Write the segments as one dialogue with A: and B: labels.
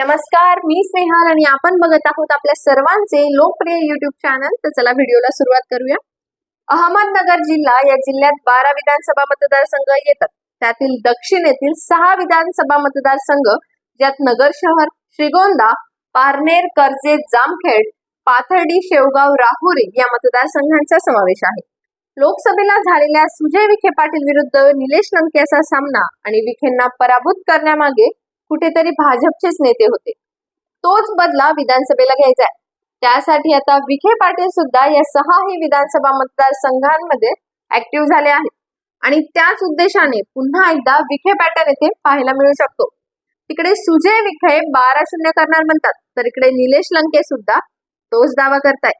A: नमस्कार मी स्नेहाल आणि आपण बघत आहोत आपल्या सर्वांचे लोकप्रिय युट्यूब चॅनल तर चला व्हिडिओला सुरुवात करूया. अहमदनगर जिल्हा या जिल्ह्यात बारा विधानसभा मतदारसंघ येतात. त्यातील दक्षिण येथील सहा विधानसभा मतदारसंघ ज्यात नगर शहर श्रीगोंदा पारनेर कर्जे जामखेड पाथर्डी शेवगाव राहुरी या मतदारसंघांचा समावेश आहे. लोकसभेला झालेल्या सुजय विखे पाटील विरुद्ध निलेश लंके असा सामना आणि विखेंना पराभूत करण्यामागे कुठेतरी भाजपचेच नेते होते. तोच बदला विधानसभेला घ्यायचा आहे. त्यासाठी आता विखे पाटील सुद्धा या सहाही विधानसभा मतदारसंघांमध्ये ऍक्टिव्ह झाले आहेत. आणि त्याच उद्देशाने पुन्हा एकदा विखे पॅटर्न येथे पाहायला मिळू शकतो. तिकडे सुजय विखे बारा शून्य करणार म्हणतात तर इकडे निलेश लंके सुद्धा तोच दावा करताय.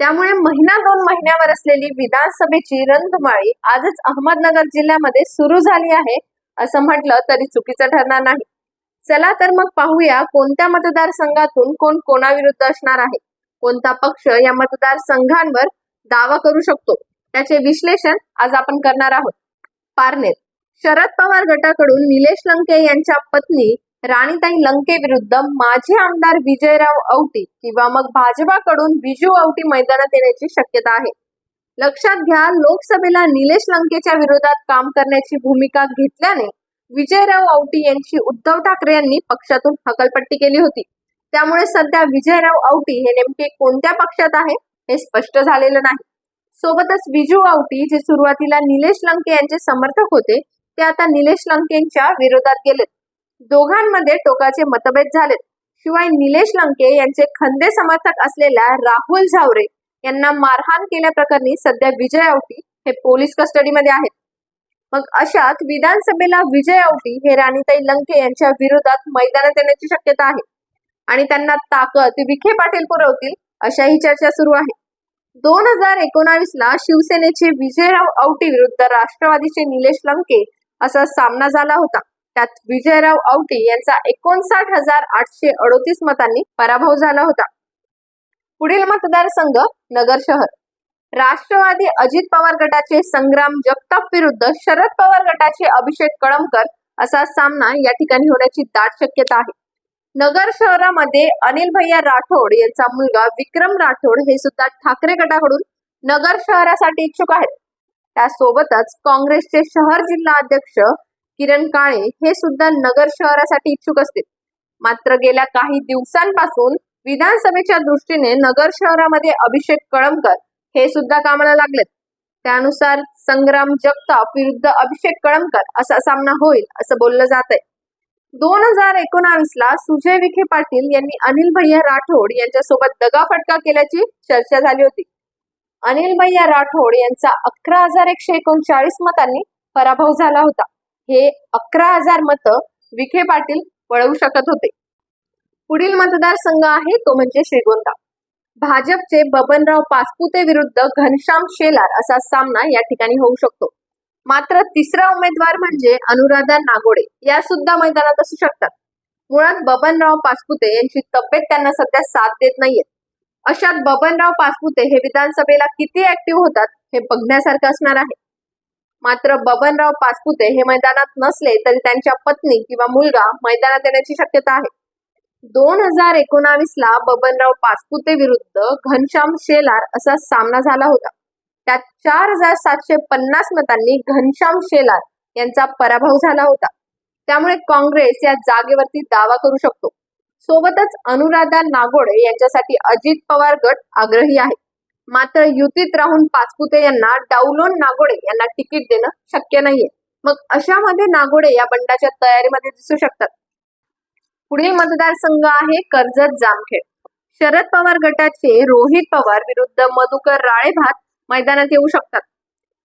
A: त्यामुळे महिना दोन महिन्यावर असलेली विधानसभेची रंगमाळी आजच अहमदनगर जिल्ह्यामध्ये सुरू झाली आहे असं म्हटलं तरी चुकीचं ठरणार नाही. चला तर मग पाहूया कोणत्या मतदारसंघातून कोण कोणाविरुद्ध असणार आहे. कोणता पक्ष या मतदारसंघांवर दावा करू शकतो? त्याचे विश्लेषण आज आपण करणार आहोत. पारनेर. शरद पवार गटाकडून निलेश लंके यांच्या पत्नी राणीताई लंके विरुद्ध माजी आमदार विजयराव औटी किंवा मग भाजपाकडून विजू औटी मैदानात येण्याची शक्यता आहे. लक्षात घ्या लोकसभेला निलेश लंकेच्या विरोधात काम करण्याची भूमिका घेतल्याने विजयराव औटी यांची उद्धव ठाकरे यांनी पक्षातून हकलपट्टी केली होती. त्यामुळे सध्या विजयराव औटी हे नेमके कोणत्या पक्षात आहे हे स्पष्ट झालेलं नाही. सोबतच विजू औटी जे सुरुवातीला निलेश लंके यांचे समर्थक होते ते आता निलेश लंकेंच्या विरोधात गेलेत. दोघांमध्ये टोकाचे मतभेद झालेत. शिवाय निलेश लंके यांचे खंदे समर्थक असलेल्या राहुल झावरे यांना मारहाण केल्याप्रकरणी सध्या विजय औटी हे पोलीस कस्टडीमध्ये आहेत. मग अशात विधानसभेला विजय औटी हे राणीताई लंके यांच्या विरोधात मैदानात येण्याची शक्यता आहे. आणि त्यांना ताकद विखे पाटील पुरवतील अशाही चर्चा सुरू आहे. दोन हजार एकोणावीस ला शिवसेनेचे विजयराव औटी विरुद्ध राष्ट्रवादीचे निलेश लंके असा सामना झाला होता. त्यात विजयराव औटी यांचा एकोणसाठ हजार आठशे अडोतीस मतांनी पराभव झाला होता. पुढील मतदारसंघ नगर शहर. राष्ट्रवादी अजित पवार गटाचे संग्राम जगताप विरुद्ध शरद पवार गटाचे अभिषेक कळमकर असा सामना या ठिकाणी होण्याची दाट शक्यता आहे. नगर शहरामध्ये अनिल भैया राठोड यांचा मुलगा विक्रम राठोड हे सुद्धा ठाकरे गटाकडून नगर शहरासाठी इच्छुक आहेत. त्यासोबतच काँग्रेसचे शहर जिल्हा अध्यक्ष किरण काळे हे सुद्धा नगर शहरासाठी इच्छुक असतील. मात्र गेल्या काही दिवसांपासून विधानसभेच्या दृष्टीने नगर शहरामध्ये अभिषेक कळमकर हे सुद्धा कामाला लागलेत? त्यानुसार संग्राम जगताप विरुद्ध अभिषेक कळमकर असा सामना होईल असं बोललं जात आहे दोन हजार एकोणावीस ला सुजय विखे पाटील यांनी अनिल भैया राठोड यांच्यासोबत दगाफटका केल्याची चर्चा झाली होती. अनिल भैया राठोड यांचा अकरा हजार एकशे एकोणचाळीस मतांनी पराभव झाला होता. हे अकरा हजार मत विखे पाटील वळवू शकत होते. पुढील मतदारसंघ आहे तो म्हणजे श्रीगोंदा. भाजपचे बबनराव पासपुते विरुद्ध घनश्याम शेलार असा सामना या ठिकाणी होऊ शकतो. मात्र तिसरा उमेदवार म्हणजे अनुराधा नागोडे. या सुद्धा मैदानात असू शकतात. मुळात बबनराव पासपुते यांची तब्येत त्यांना सध्या साथ देत नाहीये अशात बबनराव पासपुते हे विधानसभेला किती ऍक्टिव्ह होतात हे बघण्यासारखं असणार आहे. मात्र बबनराव पासपुते हे मैदानात नसले तरी त्यांच्या पत्नी किंवा मुलगा मैदानात येण्याची शक्यता आहे. दोन हजार एकोणावीसला बबनराव पाचपुते विरुद्ध घनश्याम शेलार असा सामना झाला होता. त्यात चार हजार सातशे पन्नास मतांनी घनश्याम शेलार यांचा पराभव झाला होता. त्यामुळे काँग्रेस या जागेवरती दावा करू शकतो. सोबतच अनुराधा नागोडे यांच्यासाठी अजित पवार गट आग्रही आहे. मात्र युतीत राहून पाचपुते यांना डाऊलोन नागोडे यांना तिकीट देणं शक्य नाहीये. मग अशामध्ये नागोडे या बंडाच्या तयारीमध्ये दिसू शकतात. पुढील मतदारसंघ आहे कर्जत जामखेड. शरद पवार गटाचे रोहित पवार विरुद्ध मधुकर राळेभात मैदानात येऊ शकतात.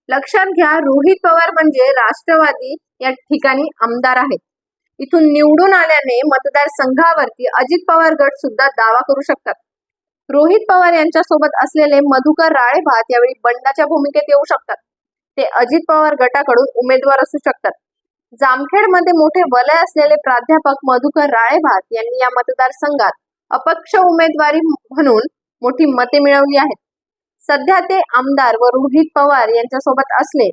A: लक्षात घ्या रोहित पवार म्हणजे राष्ट्रवादी या ठिकाणी आमदार आहेत. इथून निवडून आल्याने मतदारसंघावरती अजित पवार गट सुद्धा दावा करू शकतात. रोहित पवार यांच्या सोबत असलेले मधुकर राळेभात यावेळी बंडाच्या भूमिकेत येऊ शकतात. ते अजित पवार गटाकडून उमेदवार असू शकतात. जामखेडमध्ये मोठे वलय असलेले प्राध्यापक मधुकर राळेभात यांनी या मतदारसंघात अपक्ष उमेदवारी म्हणून मोठी मते मिळवली आहेत. सध्या ते आमदार व रोहित पवार यांच्यासोबत असले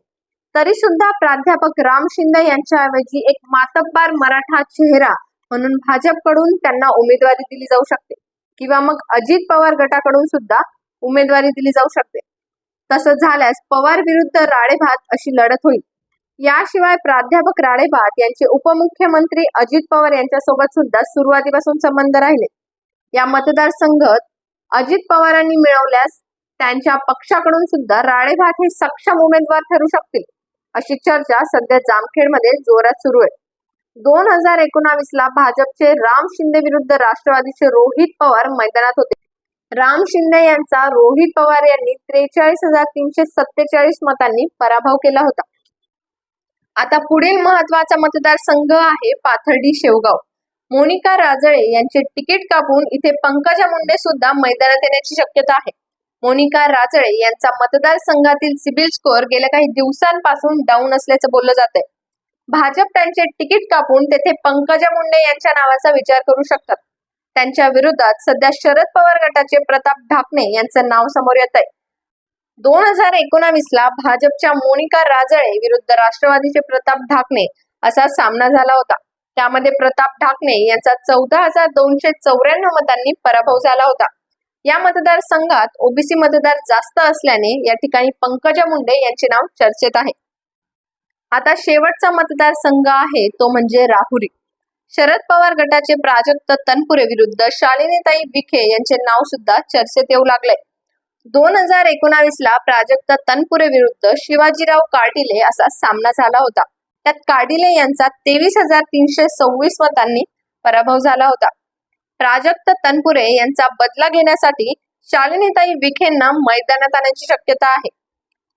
A: तरी सुद्धा प्राध्यापक राम शिंदे यांच्याऐवजी एक मातब्बार मराठा चेहरा म्हणून भाजपकडून त्यांना उमेदवारी दिली जाऊ शकते किंवा मग अजित पवार गटाकडून सुद्धा उमेदवारी दिली जाऊ शकते. तसं झाल्यास पवार विरुद्ध राळेभात अशी लढत होईल. याशिवाय प्राध्यापक राळेभात यांचे उपमुख्यमंत्री अजित पवार यांच्यासोबत सुद्धा सुरुवातीपासून संबंध राहिले. या मतदारसंघात अजित पवारांनी मिळवल्यास त्यांच्या पक्षाकडून सुद्धा राळेभात हे सक्षम उमेदवार ठरू शकतील अशी चर्चा सध्या जामखेडमध्ये जोरात सुरू आहे. दोन हजार एकोणावीस ला भाजपचे राम शिंदे विरुद्ध राष्ट्रवादीचे रोहित पवार मैदानात होते. राम शिंदे यांचा रोहित पवार यांनी त्रेचाळीस हजार तीनशे सत्तेचाळीस मतांनी पराभव केला होता. आता पुढील महत्त्वाचा मतदारसंघ आहे पाथर्डी शेवगाव. मोनिका राजळे यांचे तिकीट कापून इथे पंकजा मुंडे सुद्धा मैदानात येण्याची शक्यता आहे. मोनिका राजळे यांचा मतदारसंघातील सिबिल स्कोअर गेल्या काही दिवसांपासून डाऊन असल्याचं बोललं जात आहे भाजप त्यांचे तिकीट कापून तेथे पंकजा मुंडे यांच्या नावाचा विचार करू शकतात. त्यांच्या विरोधात सध्या शरद पवार गटाचे प्रताप ढाकणे यांचं नाव समोर येत आहे दोन हजार एकोणावीस ला भाजपच्या मोनिका राजळे विरुद्ध राष्ट्रवादीचे प्रताप ढाकणे असा सामना झाला होता. त्यामध्ये प्रताप ढाकणे यांचा चौदा हजार दोनशे चौऱ्याण्णव मतांनी पराभव झाला होता. या मतदारसंघात ओबीसी मतदार जास्त असल्याने या ठिकाणी पंकजा मुंडे यांचे नाव चर्चेत आहे. आता शेवटचा मतदारसंघ आहे तो म्हणजे राहुरी. शरद पवार गटाचे प्राजक्त तनपुरे विरुद्ध शालिनीताई विखे यांचे नाव सुद्धा चर्चेत येऊ लागले. दोन हजार एकोणावीस ला प्राजक्त तनपुरे विरुद्ध शिवाजीराव कार्डिले असा सामना झाला होता. त्यात कार्डिले यांचा तेवीस हजार तीनशे सव्वीस मतांनी पराभव झाला होता. प्राजक्त तनपुरे यांचा बदला घेण्यासाठी शालिनीताई विखेंना मैदानात आणण्याची शक्यता आहे.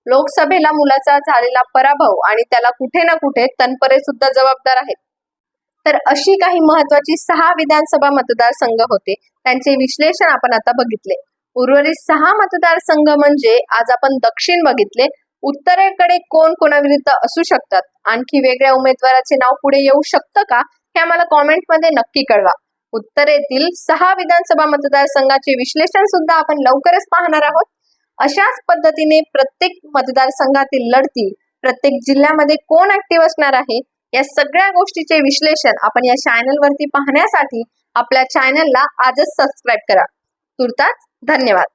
A: लोकसभेला मुलाचा झालेला पराभव आणि त्याला कुठे ना कुठे तनपुरे सुद्धा जबाबदार आहेत. तर अशी काही महत्वाची सहा विधानसभा मतदारसंघ होते त्यांचे विश्लेषण आपण आता बघितले. उर्वरित सहा मतदारसंघ म्हणजे आज आपण दक्षिण बघितले. उत्तरेकडे कोण कोणाविरुद्ध असू शकतात? आणखी वेगळ्या उमेदवाराचे नाव पुढे येऊ शकतं का? हे आम्हाला कॉमेंटमध्ये नक्की कळवा. उत्तरेतील सहा विधानसभा मतदारसंघाचे विश्लेषण सुद्धा आपण लवकरच पाहणार आहोत. अशाच पद्धतीने प्रत्येक मतदारसंघातील लढती प्रत्येक जिल्ह्यामध्ये कोण ऍक्टिव्ह असणार आहे या सगळ्या गोष्टीचे विश्लेषण आपण या चॅनल वरती पाहण्यासाठी आपल्या चॅनलला आजच सबस्क्राईब करा. तुर्ताच धन्यवाद.